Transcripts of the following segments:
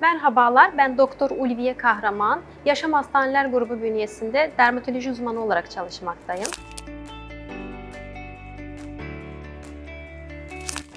Merhabalar, ben Doktor Ulviye Kahraman. Yaşam Hastaneler Grubu bünyesinde dermatoloji uzmanı olarak çalışmaktayım.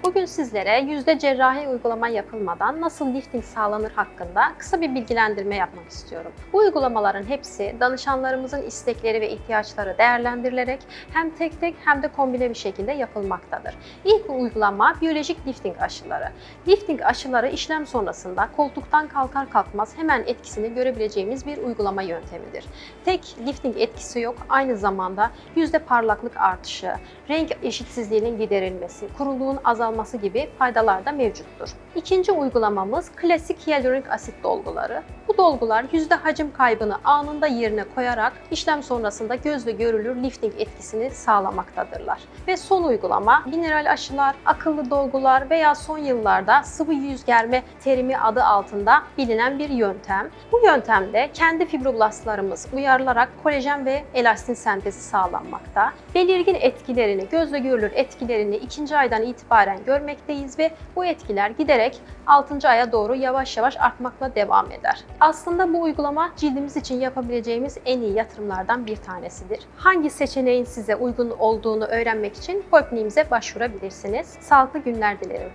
Bugün sizlere yüzde cerrahi uygulama yapılmadan nasıl lifting sağlanır hakkında kısa bir bilgilendirme yapmak istiyorum. Bu uygulamaların hepsi danışanlarımızın istekleri ve ihtiyaçları değerlendirilerek hem tek tek hem de kombine bir şekilde yapılmaktadır. İlk uygulama biyolojik lifting aşıları. Lifting aşıları işlem sonrasında koltuktan kalkar kalkmaz hemen etkisini görebileceğimiz bir uygulama yöntemidir. Tek lifting etkisi yok, aynı zamanda yüzde parlaklık artışı, renk eşitsizliğinin giderilmesi, kuruluğun azalması gibi faydalar da mevcuttur. İkinci uygulamamız klasik hyaluronik asit dolguları. Dolgular yüzde hacim kaybını anında yerine koyarak işlem sonrasında gözle görülür lifting etkisini sağlamaktadırlar. Ve son uygulama mineral aşılar, akıllı dolgular veya son yıllarda sıvı yüz germe terimi adı altında bilinen bir yöntem. Bu yöntemde kendi fibroblastlarımız uyarılarak kolajen ve elastin sentezi sağlanmakta. Belirgin etkilerini, gözle görülür etkilerini ikinci aydan itibaren görmekteyiz ve bu etkiler giderek 6. aya doğru yavaş yavaş artmakla devam eder. Aslında bu uygulama cildimiz için yapabileceğimiz en iyi yatırımlardan bir tanesidir. Hangi seçeneğin size uygun olduğunu öğrenmek için Polkliniğimize başvurabilirsiniz. Sağlıklı günler dilerim.